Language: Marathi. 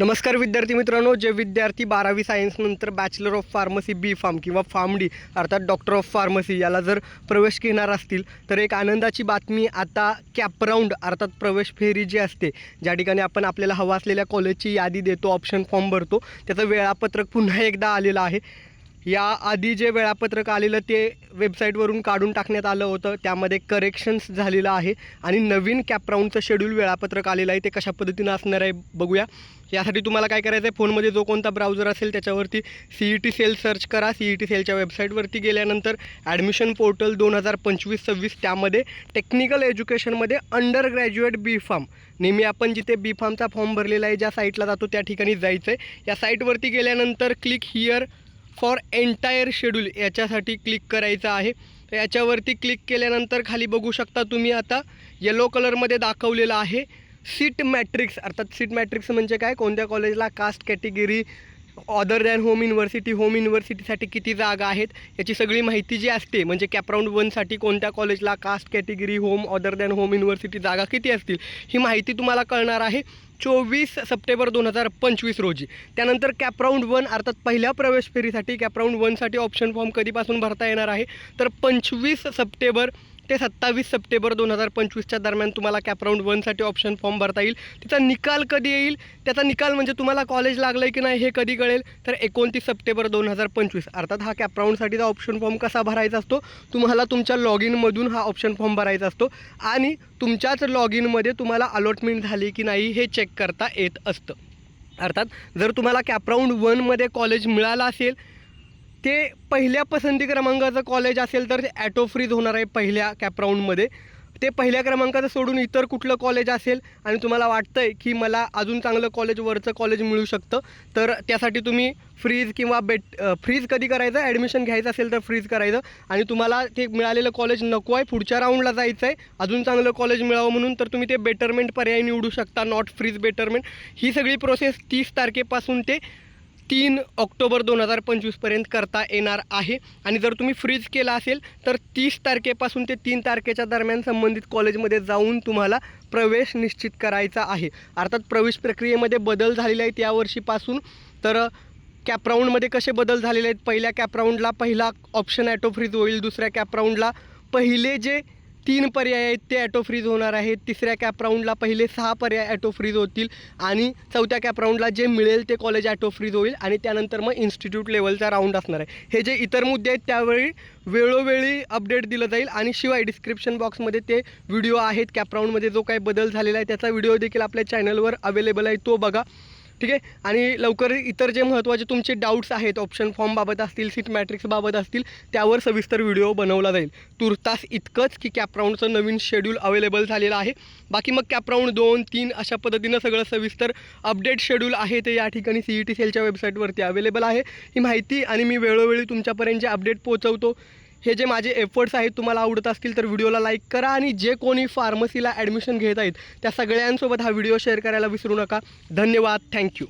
नमस्कार विद्यार्थी मित्रांनो जे विद्यार्थी बारावी सायन्सनंतर bachelor of pharmacy B pharm किंवा फार्म डी अर्थात डॉक्टर ऑफ फार्मसी याला जर प्रवेश घेणार असतील तर एक आनंदाची बातमी आता कॅपराऊंड अर्थात प्रवेश फेरी जी असते ज्या ठिकाणी आपण आपल्याला हवा असलेल्या कॉलेजची यादी देतो ऑप्शन फॉर्म भरतो त्याचं वेळापत्रक पुन्हा एकदा आलेलं आहे. या आधी जे वेळापत्रक आलेलं ते वेबसाईटवरून काढून टाकण्यात आलं होतं. त्यामध्ये करेक्शन्स झालेलं आहे आणि नवीन कॅपराऊंडचं शेड्यूल वेळापत्रक आलेलं आहे. ते कशा पद्धतीनं असणार आहे बघूया. यासाठी तुम्हाला काय करायचं आहे फोनमध्ये जो कोणता ब्राउझर असेल त्याच्यावरती C E T cell search करा. सी ई टी सेलच्या वेबसाईटवरती गेल्यानंतर ॲडमिशन पोर्टल दोन हजार पंचवीस सव्वीस त्यामध्ये टेक्निकल एज्युकेशनमध्ये अंडर ग्रॅज्युएट बी फार्म नेहमी आपण जिथे बी फार्मचा फॉर्म भरलेला आहे ज्या साईटला जातो त्या ठिकाणी जायचं आहे या साईटवरती गेल्यानंतर click here for entire schedule याच्यासाठी क्लिक करायचं आहे. तर याच्यावरती क्लिक केल्यानंतर खाली बघू शकता तुम्ही आता येलो कलरमध्ये दाखवलेलं आहे. सीट मॅट्रिक्स अर्थात सीट मॅट्रिक्स म्हणजे काय? कोणत्या कॉलेजला caste category other than home university home युनिव्हर्सिटीसाठी किती जागा आहेत याची सगळी माहिती जी असते म्हणजे कॅपराऊंड वनसाठी कोणत्या कॉलेजला caste category home other than home university जागा किती असतील ही माहिती तुम्हाला कळणार आहे चोवीस सप्टेंबर दोन हजार पंचवीस रोजी. त्यानंतर कॅपराऊंड वन अर्थात पहिल्या प्रवेश फेरीसाठी कॅपराऊंड वनसाठी ऑप्शन फॉर्म कधीपासून भरता येणार आहे तर पंचवीस सप्टेंबर ते सत्तावीस सप्टेंबर दोन हजार पंचवीसच्या दरम्यान तुम्हाला कॅपराऊंड वनसाठी ऑप्शन फॉर्म भरता येईल. त्याचा निकाल कधी येईल? त्याचा निकाल म्हणजे तुम्हाला कॉलेज लागलं आहे की नाही हे कधी कळेल? तर एकोणतीस सप्टेंबर दोन हजार पंचवीस. अर्थात हा कॅपराऊंडसाठीचा ऑप्शन फॉर्म कसा भरायचा असतो? तुम्हाला तुमच्या लॉग इनमधून हा ऑप्शन फॉर्म भरायचा असतो. आणि तुमच्याच लॉग इनमध्ये तुम्हाला अलॉटमेंट झाली की नाही हे चेक करता येत असतं. अर्थात जर तुम्हाला कॅपराऊंड वनमध्ये कॉलेज मिळालं असेल ते पहिल्या पसंती क्रमांकाचं कॉलेज असेल तर ते ॲटो फ्रीज होणार आहे पहिल्या कॅपराऊंडमध्ये ते पहिल्या क्रमांकाचं सोडून इतर कुठलं कॉलेज असेल आणि तुम्हाला वाटतं आहे की मला अजून चांगलं कॉलेज वरचं कॉलेज मिळू शकतं तर त्यासाठी तुम्ही फ्रीज किंवा बेट फ्रीज कधी करायचं? ॲडमिशन घ्यायचं असेल तर फ्रीज करायचं. आणि तुम्हाला ते मिळालेलं कॉलेज नको आहे पुढच्या राऊंडला जायचं आहे अजून चांगलं कॉलेज मिळावं म्हणून तर तुम्ही ते बेटरमेंट पर्याय निवडू शकता नॉट फ्रीज बेटरमेंट ही सगळी प्रोसेस तीस तारखेपासून ते तीन ऑक्टोबर दोन हजार पंचवीसपर्यंत करता येणार आहे. आणि जर तुम्ही फ्रीज केला असेल तर तीस तारखेपासून ते तीन तारखेच्या दरम्यान संबंधित कॉलेजमध्ये जाऊन तुम्हाला प्रवेश निश्चित करायचा आहे. अर्थात प्रवेश प्रक्रियेमध्ये बदल झालेले आहेत यावर्षीपासून तर कॅपराऊंडमध्ये कसे बदल झालेले आहेत? पहिल्या कॅपराऊंडला पहिला ऑप्शन ॲटो फ्रीज होईल. दुसऱ्या कॅपराऊंडला पहिले जे तीन पर्याय आहेत ते ॲटो फ्रीज होणार आहेत. तिसऱ्या कॅपराऊंडला पहिले सहा पर्याय ॲटो फ्रीज होतील आणि चौथ्या कॅपराऊंडला जे मिळेल ते कॉलेज ॲटो फ्रीज होईल आणि त्यानंतर मग इन्स्टिट्यूट लेवलचा राऊंड असणार आहे. हे जे इतर मुद्दे आहेत त्यावेळी वेळोवेळी अपडेट दिलं जाईल आणि शिवाय डिस्क्रिप्शन बॉक्समध्ये ते व्हिडिओ आहेत. कॅपराऊंडमध्ये जो काही बदल झालेला आहे त्याचा व्हिडिओ देखील आपल्या चॅनलवर अवेलेबल आहे तो बघा. ठीक आहे? आणि लवकर इतर जे महत्त्वाचे तुमचे डाऊट्स आहेत ऑप्शन फॉर्मबाबत असतील सीट मॅट्रिक्सबाबत असतील त्यावर सविस्तर व्हिडिओ बनवला जाईल. तुर्तास इतकंच की कॅपराऊंडचं नवीन शेड्यूल अवेलेबल झालेलं आहे. बाकी मग कॅपराऊंड दोन तीन अशा पद्धतीनं सगळं सविस्तर अपडेट शेड्यूल आहे ते या ठिकाणी सी ई टी सेलच्या वेबसाईटवरती अवेलेबल आहे. ही माहिती आणि मी वेळोवेळी तुमच्यापर्यंत जे अपडेट पोहोचवतो हे जे माझे एफर्ट्स आहेत तुम्हाला आवडत असतील तर व्हिडिओला लाईक करा आणि जे कोणी फार्मसीला ॲडमिशन घेत आहेत त्या सगळ्यांसोबत हा व्हिडिओ शेअर करायला विसरू नका. धन्यवाद. थँक्यू